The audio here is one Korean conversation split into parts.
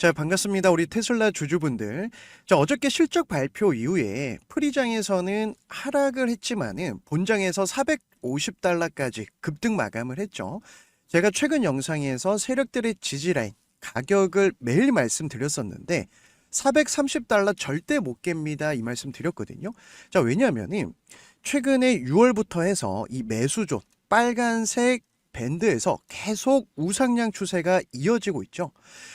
자, 반갑습니다. 우리 테슬라 주주분들. 자, 어저께 실적 발표 이후에 프리장에서는 하락을 했지만은 본장에서 450달러까지 급등 마감을 했죠. 제가 최근 영상에서 세력들의 지지라인 가격을 매일 말씀드렸었는데 430달러 절대 못 깹니다. 이 말씀 드렸거든요. 자, 왜냐면은 최근에 6월부터 해서 이 매수조 빨간색 밴드에서 계속 우상향 추세가 이어지고 있죠.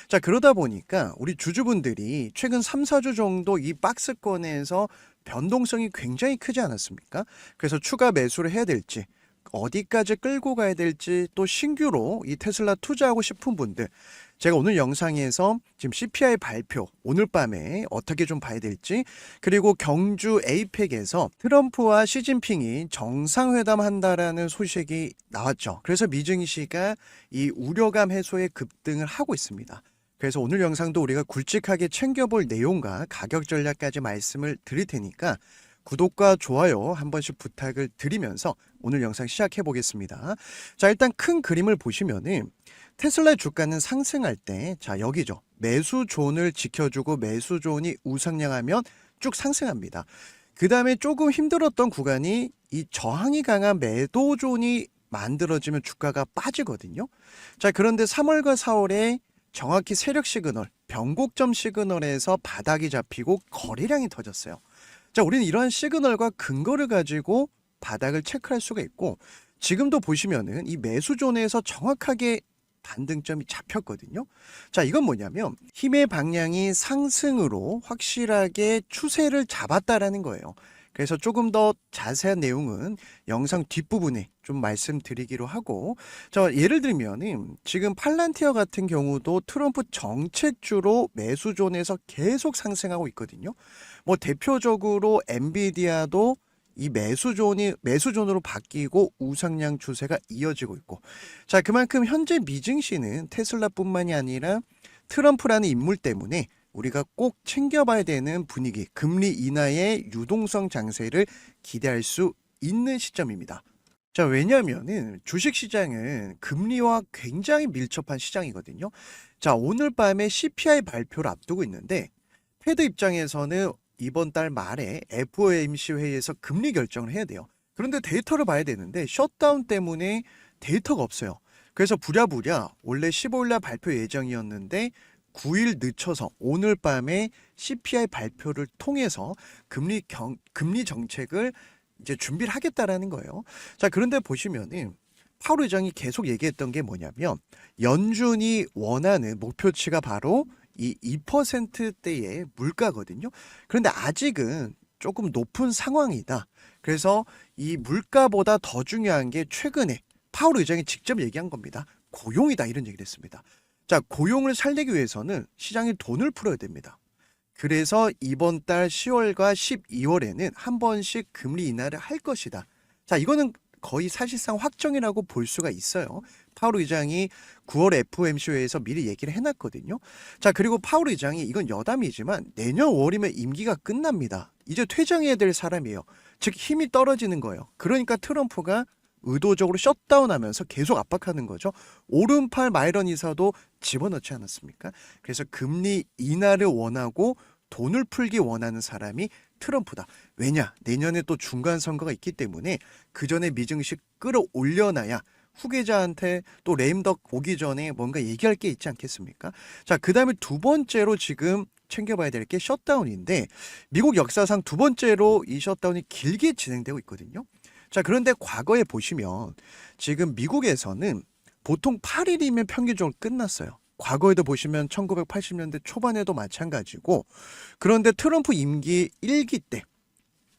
자, 그러다 보니까 우리 주주분들이 최근 3, 4주 정도 이 박스권에서 변동성이 굉장히 크지 않았습니까? 그래서 추가 매수를 해야 될지, 어디까지 끌고 가야 될지, 또 신규로 이 테슬라 투자하고 싶은 분들, 제가 오늘 영상에서 지금 CPI 발표, 오늘 밤에 어떻게 좀 봐야 될지, 그리고 경주 에이펙에서 트럼프와 시진핑이 정상회담 한다라는 소식이 나왔죠. 그래서 미증시가 이 우려감 해소에 급등을 하고 있습니다. 그래서 오늘 영상도 우리가 굵직하게 챙겨볼 내용과 가격 전략까지 말씀을 드릴 테니까 구독과 좋아요 한 번씩 부탁을 드리면서 오늘 영상 시작해 보겠습니다. 자, 일단 큰 그림을 보시면은 테슬라 주가는 상승할 때, 자, 여기죠. 매수 존을 지켜주고 매수 존이 우상향하면 쭉 상승합니다. 그 다음에 조금 힘들었던 구간이 이 저항이 강한 매도 존이 만들어지면 주가가 빠지거든요. 자, 그런데 3월과 4월에 정확히 세력 시그널, 변곡점 시그널에서 바닥이 잡히고 거래량이 터졌어요. 자, 우리는 이러한 시그널과 근거를 가지고 바닥을 체크할 수가 있고 지금도 보시면은 이 매수 존에서 정확하게 반등점이 잡혔거든요. 자, 이건 뭐냐면 힘의 방향이 상승으로 확실하게 추세를 잡았다라는 거예요. 그래서 조금 더 자세한 내용은 영상 뒷부분에 좀 말씀드리기로 하고 자 예를 들면은 지금 팔란티어 같은 경우도 트럼프 정책주로 매수존에서 계속 상승하고 있거든요. 뭐 대표적으로 엔비디아도 이 매수존이 매수존으로 바뀌고 우상향 추세가 이어지고 있고 자 그만큼 현재 미증시는 테슬라뿐만이 아니라 트럼프라는 인물 때문에 우리가 꼭 챙겨봐야 되는 분위기, 금리 인하의 유동성 장세를 기대할 수 있는 시점입니다. 자, 왜냐면은 주식 시장은 금리와 굉장히 밀접한 시장이거든요. 자, 오늘 밤에 CPI 발표를 앞두고 있는데 페드 입장에서는 이번 달 말에 FOMC 회의에서 금리 결정을 해야 돼요. 그런데 데이터를 봐야 되는데 셧다운 때문에 데이터가 없어요. 그래서 부랴부랴 원래 15일 날 발표 예정이었는데 9일 늦춰서 오늘 밤에 CPI 발표를 통해서 금리 경, 금리 정책을 이제 준비를 하겠다라는 거예요. 자, 그런데 보시면은 파월 의장이 계속 얘기했던 게 뭐냐면 연준이 원하는 목표치가 바로 이 2%대의 물가거든요. 그런데 아직은 조금 높은 상황이다. 그래서 이 물가보다 더 중요한 게 최근에 파월 의장이 직접 얘기한 겁니다. 고용이다 이런 얘기를 했습니다. 자, 고용을 살리기 위해서는 시장에 돈을 풀어야 됩니다. 그래서 이번 달 10월과 12월에는 한 번씩 금리 인하를 할 것이다. 자, 이거는 거의 사실상 확정이라고 볼 수가 있어요. 파월 의장이 9월 FOMC 회에서 미리 얘기를 해놨거든요. 자, 그리고 파월 의장이 이건 여담이지만 내년 5월이면 임기가 끝납니다. 이제 퇴장해야 될 사람이에요. 즉 힘이 떨어지는 거예요. 그러니까 트럼프가 의도적으로 셧다운하면서 계속 압박하는 거죠. 오른팔 마이런 이사도 집어넣지 않았습니까? 그래서 금리 인하를 원하고 돈을 풀기 원하는 사람이 트럼프다. 왜냐? 내년에 또 중간 선거가 있기 때문에 그 전에 미증시 끌어올려놔야 후계자한테 또 레임덕 오기 전에 뭔가 얘기할 게 있지 않겠습니까? 자, 그 다음에 두 번째로 지금 챙겨봐야 될 게 셧다운인데 미국 역사상 두 번째로 이 셧다운이 길게 진행되고 있거든요. 자, 그런데 과거에 보시면 지금 미국에서는 보통 8일이면 평균적으로 끝났어요. 과거에도 보시면 1980년대 초반에도 마찬가지고 그런데 트럼프 임기 1기 때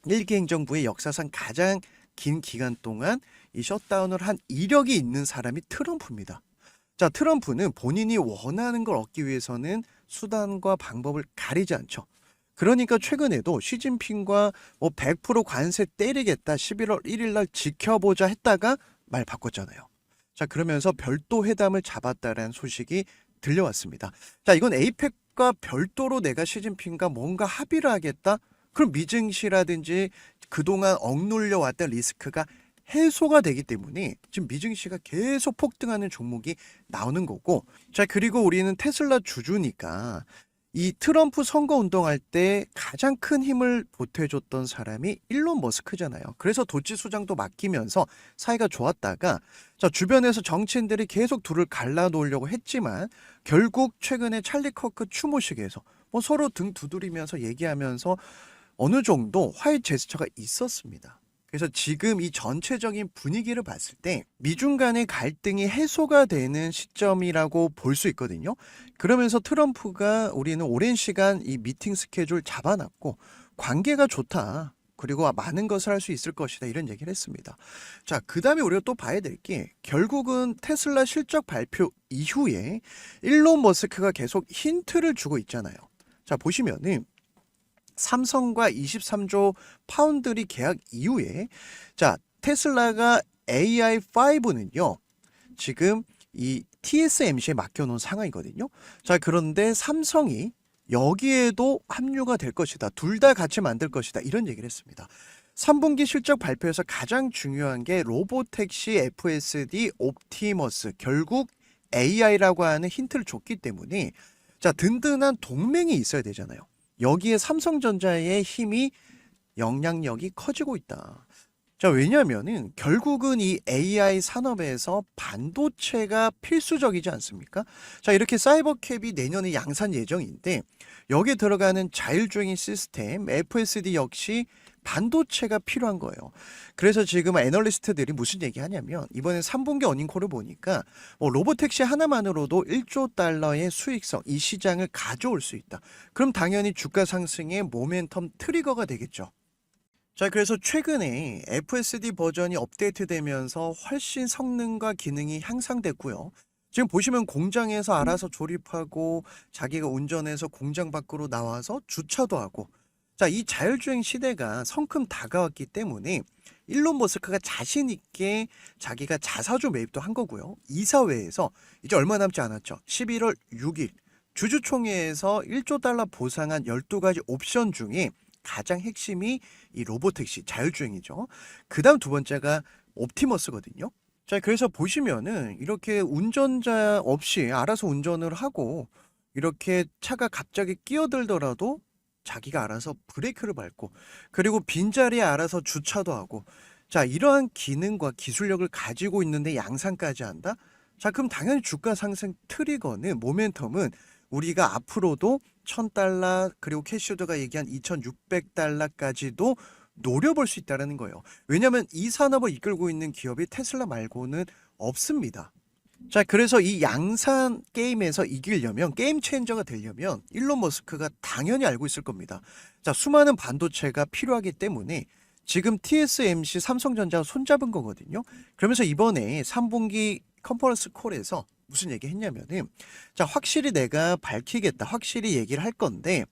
1기 행정부의 역사상 가장 긴 기간 동안 이 셧다운을 한 이력이 있는 사람이 트럼프입니다. 자, 트럼프는 본인이 원하는 걸 얻기 위해서는 수단과 방법을 가리지 않죠. 그러니까 최근에도 시진핑과 뭐 100% 관세 때리겠다 11월 1일 날 지켜보자 했다가 말 바꿨잖아요. 자, 그러면서 별도 회담을 잡았다라는 소식이 들려왔습니다. 자, 이건 에이펙과 별도로 내가 시진핑과 뭔가 합의를 하겠다? 그럼 미증시라든지 그동안 억눌려 왔던 리스크가 해소가 되기 때문에 지금 미증 시가 계속 폭등하는 종목이 나오는 거고 자 그리고 우리는 테슬라 주주니까 이 트럼프 선거 운동할 때 가장 큰 힘을 보태줬던 사람이 일론 머스크잖아요. 그래서 도치 수장도 맡기면서 사이가 좋았다가 자 주변에서 정치인들이 계속 둘을 갈라놓으려고 했지만 결국 최근에 찰리 커크 추모식에서 뭐 서로 등 두드리면서 얘기하면서 어느 정도 화해 제스처가 있었습니다. 그래서 지금 이 전체적인 분위기를 봤을 때 미중 간의 갈등이 해소가 되는 시점이라고 볼 수 있거든요. 그러면서 트럼프가 우리는 오랜 시간 이 미팅 스케줄 잡아놨고 관계가 좋다. 그리고 많은 것을 할 수 있을 것이다. 이런 얘기를 했습니다. 자, 그 다음에 우리가 또 봐야 될 게 결국은 테슬라 실적 발표 이후에 일론 머스크가 계속 힌트를 주고 있잖아요. 자, 보시면은 삼성과 23조 파운드리 계약 이후에 자 테슬라가 AI5는요 지금 이 TSMC에 맡겨놓은 상황이거든요. 자 그런데 삼성이 여기에도 합류가 될 것이다. 둘 다 같이 만들 것이다. 이런 얘기를 했습니다. 3분기 실적 발표에서 가장 중요한 게 로보택시 FSD 옵티머스 결국 AI라고 하는 힌트를 줬기 때문에 자 든든한 동맹이 있어야 되잖아요. 여기에 삼성전자의 힘이 영향력이 커지고 있다. 자, 왜냐면은 결국은 이 AI 산업에서 반도체가 필수적이지 않습니까? 자, 이렇게 사이버캡이 내년에 양산 예정인데 여기에 들어가는 자율주행 시스템 FSD 역시 반도체가 필요한 거예요. 그래서 지금 애널리스트들이 무슨 얘기 하냐면 이번에 3분기 어닝콜을 보니까 뭐 로보택시 하나만으로도 1조 달러의 수익성 이 시장을 가져올 수 있다. 그럼 당연히 주가 상승의 모멘텀 트리거가 되겠죠. 자, 그래서 최근에 FSD 버전이 업데이트되면서 훨씬 성능과 기능이 향상됐고요. 지금 보시면 공장에서 알아서 조립하고 자기가 운전해서 공장 밖으로 나와서 주차도 하고 자, 이 자율주행 시대가 성큼 다가왔기 때문에 일론 머스크가 자신 있게 자기가 자사주 매입도 한 거고요. 이사회에서 이제 얼마 남지 않았죠. 11월 6일 주주총회에서 1조 달러 보상한 12가지 옵션 중에 가장 핵심이 이 로보택시 자율주행이죠. 그다음 두 번째가 옵티머스거든요. 자, 그래서 보시면은 이렇게 운전자 없이 알아서 운전을 하고 이렇게 차가 갑자기 끼어들더라도 자기가 알아서 브레이크를 밟고 그리고 빈자리에 알아서 주차도 하고 자 이러한 기능과 기술력을 가지고 있는데 양산까지 한다? 자 그럼 당연히 주가 상승 트리거는 모멘텀은 우리가 앞으로도 1000달러 그리고 캐시오드가 얘기한 2600달러까지도 노려볼 수 있다는 거예요. 왜냐하면 이 산업을 이끌고 있는 기업이 테슬라 말고는 없습니다. 자, 그래서 이 양산 게임에서 이기려면 게임 체인저가 되려면 일론 머스크가 당연히 알고 있을 겁니다. 자, 수많은 반도체가 필요하기 때문에 지금 TSMC 삼성전자가 손잡은 거거든요. 그러면서 이번에 3분기 컨퍼런스 콜에서 무슨 얘기 했냐면은 자, 확실히 내가 밝히겠다. 확실히 얘기를 할 건데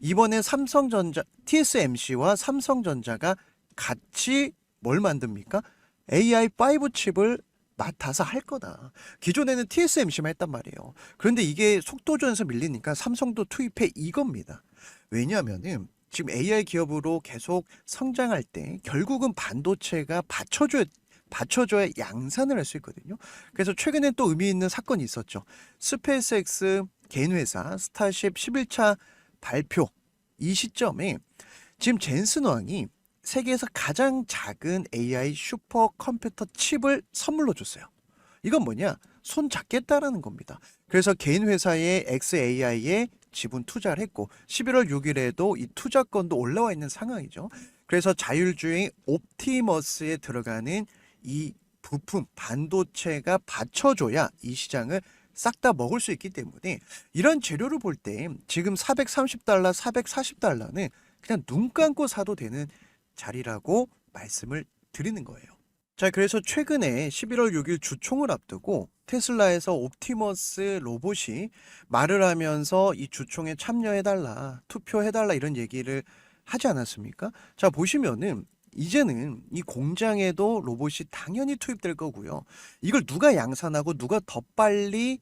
이번에 삼성전자 TSMC와 삼성전자가 같이 뭘 만듭니까? AI5 칩을 맡아서 할 거다. 기존에는 TSMC만 했단 말이에요. 그런데 이게 속도전에서 밀리니까 삼성도 투입해 이겁니다. 왜냐하면은 지금 AI 기업으로 계속 성장할 때 결국은 반도체가 받쳐줘야 받쳐줘야 양산을 할 수 있거든요. 그래서 최근에 또 의미 있는 사건이 있었죠. 스페이스X 개인 회사 스타쉽 11차 발표 이 시점에 지금 젠슨 왕이 세계에서 가장 작은 AI 슈퍼컴퓨터 칩을 선물로 줬어요. 이건 뭐냐? 손 잡겠다라는 겁니다. 그래서 개인 회사의 XAI에 지분 투자를 했고 11월 6일에도 이 투자건도 올라와 있는 상황이죠. 그래서 자율주행 옵티머스에 들어가는 이 부품 반도체가 받쳐줘야 이 시장을 싹 다 먹을 수 있기 때문에 이런 재료를 볼 때 지금 430달러, 440달러는 그냥 눈 감고 사도 되는 자리라고 말씀을 드리는 거예요. 자, 그래서 최근에 11월 6일 주총을 앞두고 테슬라에서 옵티머스 로봇이 말을 하면서 이 주총에 참여해달라, 투표해달라 이런 얘기를 하지 않았습니까? 자, 보시면은 이제는 이 공장에도 로봇이 당연히 투입될 거고요. 이걸 누가 양산하고 누가 더 빨리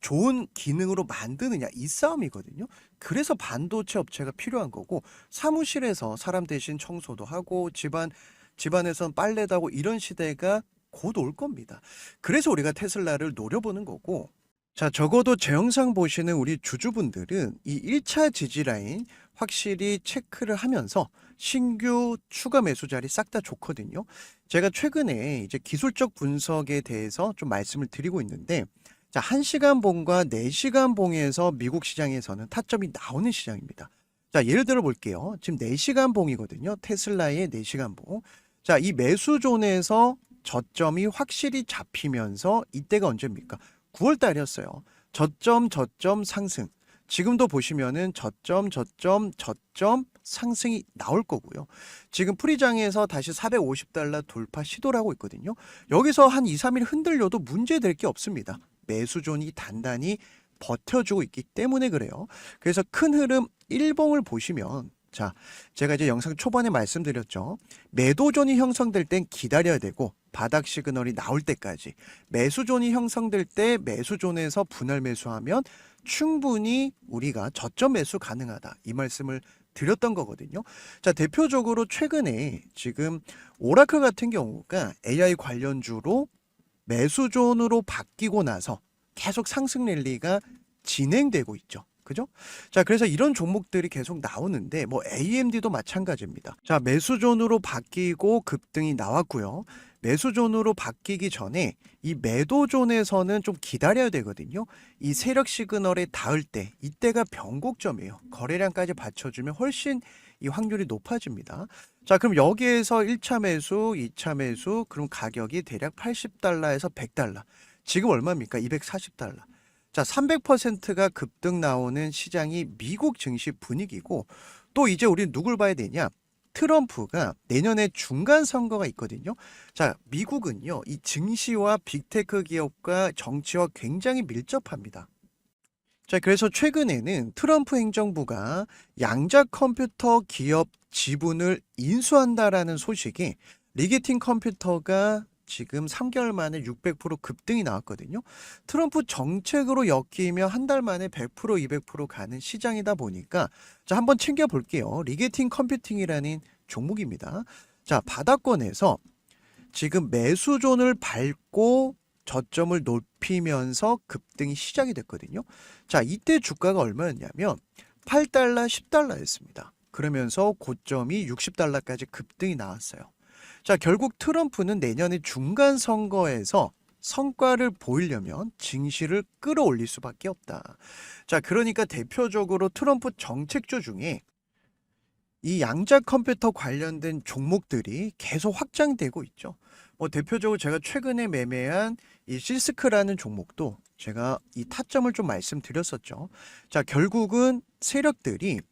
좋은 기능으로 만드느냐 이 싸움이거든요. 그래서 반도체 업체가 필요한 거고 사무실에서 사람 대신 청소도 하고 집안 집안에선 빨래도 하고 이런 시대가 곧 올 겁니다. 그래서 우리가 테슬라를 노려보는 거고 자, 적어도 제 영상 보시는 우리 주주분들은 이 1차 지지라인 확실히 체크를 하면서 신규 추가 매수 자리 싹 다 좋거든요. 제가 최근에 이제 기술적 분석에 대해서 좀 말씀을 드리고 있는데 자, 1시간 봉과 4시간 봉에서 미국 시장에서는 타점이 나오는 시장입니다. 자, 예를 들어 볼게요. 지금 4시간 봉이거든요. 테슬라의 4시간 봉. 자, 이 매수 존에서 저점이 확실히 잡히면서 이때가 언제입니까? 9월 달이었어요. 저점, 저점 상승. 지금도 보시면은 저점, 저점, 저점 상승이 나올 거고요. 지금 프리장에서 다시 450달러 돌파 시도를 하고 있거든요. 여기서 한 2, 3일 흔들려도 문제될 게 없습니다. 매수존이 단단히 버텨주고 있기 때문에 그래요. 그래서 큰 흐름 1봉을 보시면 자, 제가 이제 영상 초반에 말씀드렸죠. 매도존이 형성될 땐 기다려야 되고 바닥 시그널이 나올 때까지 매수존이 형성될 때 매수존에서 분할 매수하면 충분히 우리가 저점 매수 가능하다. 이 말씀을 드렸던 거거든요. 자, 대표적으로 최근에 지금 오라클 같은 경우가 AI 관련주로 매수존으로 바뀌고 나서 계속 상승 랠리가 진행되고 있죠. 그죠? 자, 그래서 이런 종목들이 계속 나오는데 뭐 AMD도 마찬가지입니다. 자, 매수존으로 바뀌고 급등이 나왔고요. 매수존으로 바뀌기 전에 이 매도존에서는 좀 기다려야 되거든요. 이 세력 시그널에 닿을 때 이때가 변곡점이에요. 거래량까지 받쳐주면 훨씬 이 확률이 높아집니다. 자, 그럼 여기에서 1차 매수, 2차 매수, 그럼 가격이 대략 80달러에서 100달러. 지금 얼마입니까? 240달러. 자, 300%가 급등 나오는 시장이 미국 증시 분위기고 또 이제 우리 누굴 봐야 되냐? 트럼프가 내년에 중간 선거가 있거든요. 자, 미국은요, 이 증시와 빅테크 기업과 정치와 굉장히 밀접합니다. 자, 그래서 최근에는 트럼프 행정부가 양자 컴퓨터 기업 지분을 인수한다라는 소식이 리게팅 컴퓨터가 지금 3개월 만에 600% 급등이 나왔거든요. 트럼프 정책으로 엮이며 한 달 만에 100% 200% 가는 시장이다 보니까 자 한번 챙겨 볼게요. 리게팅 컴퓨팅이라는 종목입니다. 자 바닥권에서 지금 매수존을 밟고 저점을 높이면서 급등이 시작이 됐거든요. 자 이때 주가가 얼마였냐면 8달러 10달러였습니다. 그러면서 고점이 60달러까지 급등이 나왔어요. 자, 결국 트럼프는 내년에 중간 선거에서 성과를 보이려면 증시를 끌어올릴 수밖에 없다. 자, 그러니까 대표적으로 트럼프 정책주 중에 이 양자 컴퓨터 관련된 종목들이 계속 확장되고 있죠. 뭐 대표적으로 제가 최근에 매매한 이 시스크라는 종목도 제가 이 타점을 좀 말씀드렸었죠. 자, 결국은 세력들이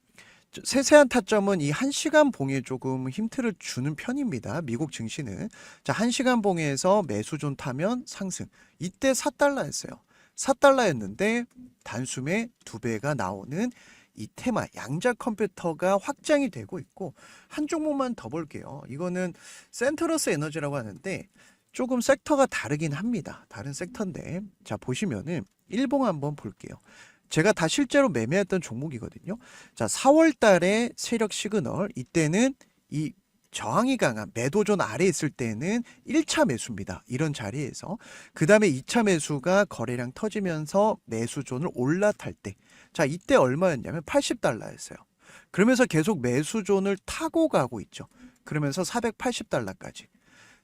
세세한 타점은 이 1시간 봉에 조금 힌트를 주는 편입니다. 미국 증시는. 자, 1시간 봉에서 매수존 타면 상승. 이때 4달러였어요. 4달러였는데 단숨에 두 배가 나오는 이 테마 양자 컴퓨터가 확장이 되고 있고 한 종목만 더 볼게요. 이거는 센트러스 에너지라고 하는데 조금 섹터가 다르긴 합니다. 다른 섹터인데 자 보시면은 일봉 한번 볼게요. 제가 다 실제로 매매했던 종목이거든요. 자, 4월 달에 세력 시그널 이때는 이 저항이 강한 매도존 아래 있을 때는 1차 매수입니다. 이런 자리에서 그 다음에 2차 매수가 거래량 터지면서 매수존을 올라탈 때 자, 이때 얼마였냐면 80달러였어요. 그러면서 계속 매수존을 타고 가고 있죠. 그러면서 480달러까지.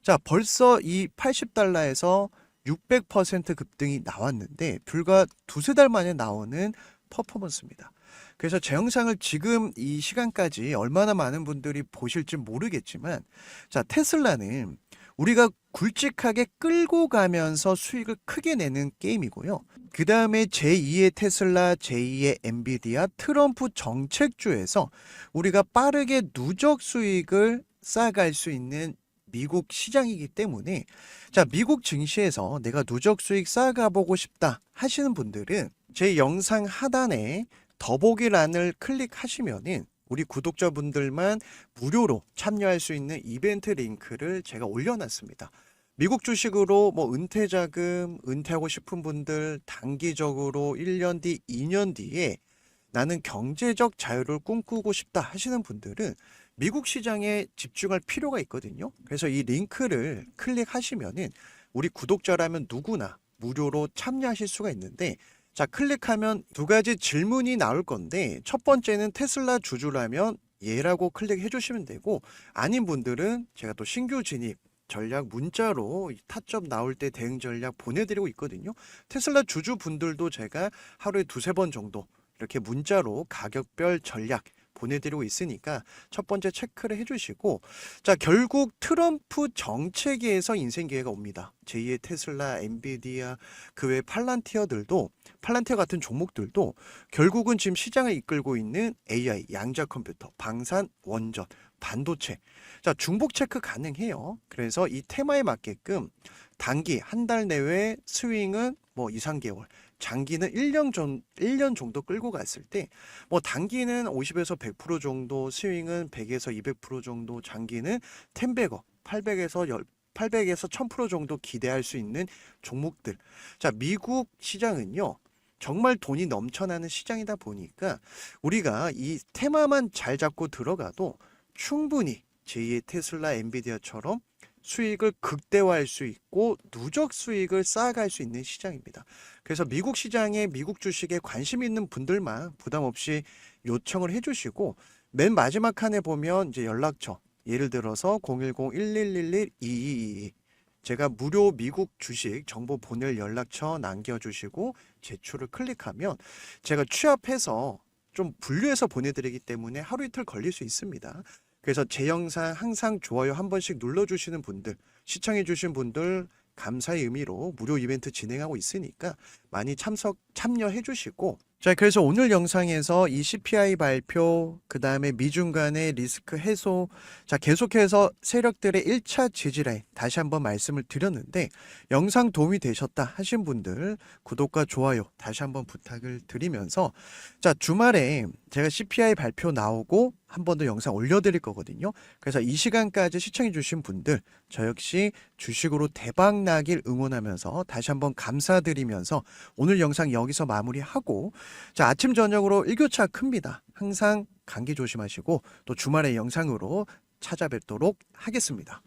자, 벌써 이 80달러에서 600% 급등이 나왔는데 불과 두세 달 만에 나오는 퍼포먼스입니다. 그래서 제 영상을 지금 이 시간까지 얼마나 많은 분들이 보실지 모르겠지만 자 테슬라는 우리가 굵직하게 끌고 가면서 수익을 크게 내는 게임이고요. 그 다음에 제2의 테슬라, 제2의 엔비디아, 트럼프 정책주에서 우리가 빠르게 누적 수익을 쌓아갈 수 있는 미국 시장이기 때문에 자 미국 증시에서 내가 누적 수익 쌓아가 보고 싶다 하시는 분들은 제 영상 하단에 더보기란을 클릭하시면은 우리 구독자분들만 무료로 참여할 수 있는 이벤트 링크를 제가 올려놨습니다. 미국 주식으로 뭐 은퇴 자금, 은퇴하고 싶은 분들 단기적으로 1년 뒤, 2년 뒤에 나는 경제적 자유를 꿈꾸고 싶다 하시는 분들은 미국 시장에 집중할 필요가 있거든요. 그래서 이 링크를 클릭하시면은 우리 구독자라면 누구나 무료로 참여하실 수가 있는데 자, 클릭하면 두 가지 질문이 나올 건데 첫 번째는 테슬라 주주라면 예라고 클릭해 주시면 되고 아닌 분들은 제가 또 신규 진입 전략 문자로 이 타점 나올 때 대응 전략 보내드리고 있거든요. 테슬라 주주분들도 제가 하루에 두세 번 정도 이렇게 문자로 가격별 전략 보내드리고 있으니까 첫 번째 체크를 해주시고 자 결국 트럼프 정책에서 인생 기회가 옵니다. 제2의 테슬라, 엔비디아 그 외 팔란티어들도 팔란티어 같은 종목들도 결국은 지금 시장을 이끌고 있는 AI, 양자 컴퓨터, 방산, 원전, 반도체. 자, 중복 체크 가능해요. 그래서 이 테마에 맞게끔 단기 한 달 내외 스윙은 뭐 2, 3개월, 장기는 1년 전 1년 정도 끌고 갔을 때 뭐 단기는 50에서 100% 정도, 스윙은 100에서 200% 정도, 장기는 10배거, 800에서 10 800에서 1000% 정도 기대할 수 있는 종목들. 자, 미국 시장은요. 정말 돈이 넘쳐나는 시장이다 보니까 우리가 이 테마만 잘 잡고 들어가도 충분히 제2의 테슬라, 엔비디아처럼 수익을 극대화할 수 있고 누적 수익을 쌓아갈 수 있는 시장입니다. 그래서 미국 시장에 미국 주식에 관심 있는 분들만 부담 없이 요청을 해주시고 맨 마지막 칸에 보면 이제 연락처 예를 들어서 010-1111-2222 제가 무료 미국 주식 정보 보낼 연락처 남겨주시고 제출을 클릭하면 제가 취합해서 좀 분류해서 보내드리기 때문에 하루 이틀 걸릴 수 있습니다. 그래서 제 영상 항상 좋아요 한 번씩 눌러주시는 분들, 시청해주신 분들 감사의 의미로 무료 이벤트 진행하고 있으니까 많이 참석, 참여해주시고. 자, 그래서 오늘 영상에서 이 CPI 발표, 그 다음에 미중 간의 리스크 해소, 자, 계속해서 세력들의 1차 지지라인 다시 한번 말씀을 드렸는데 영상 도움이 되셨다 하신 분들 구독과 좋아요 다시 한번 부탁을 드리면서 자, 주말에 제가 CPI 발표 나오고 한 번 더 영상 올려드릴 거거든요. 그래서 이 시간까지 시청해주신 분들 저 역시 주식으로 대박 나길 응원하면서 다시 한번 감사드리면서 오늘 영상 여기서 마무리하고 자, 아침 저녁으로 일교차 큽니다. 항상 감기 조심하시고 또 주말에 영상으로 찾아뵙도록 하겠습니다.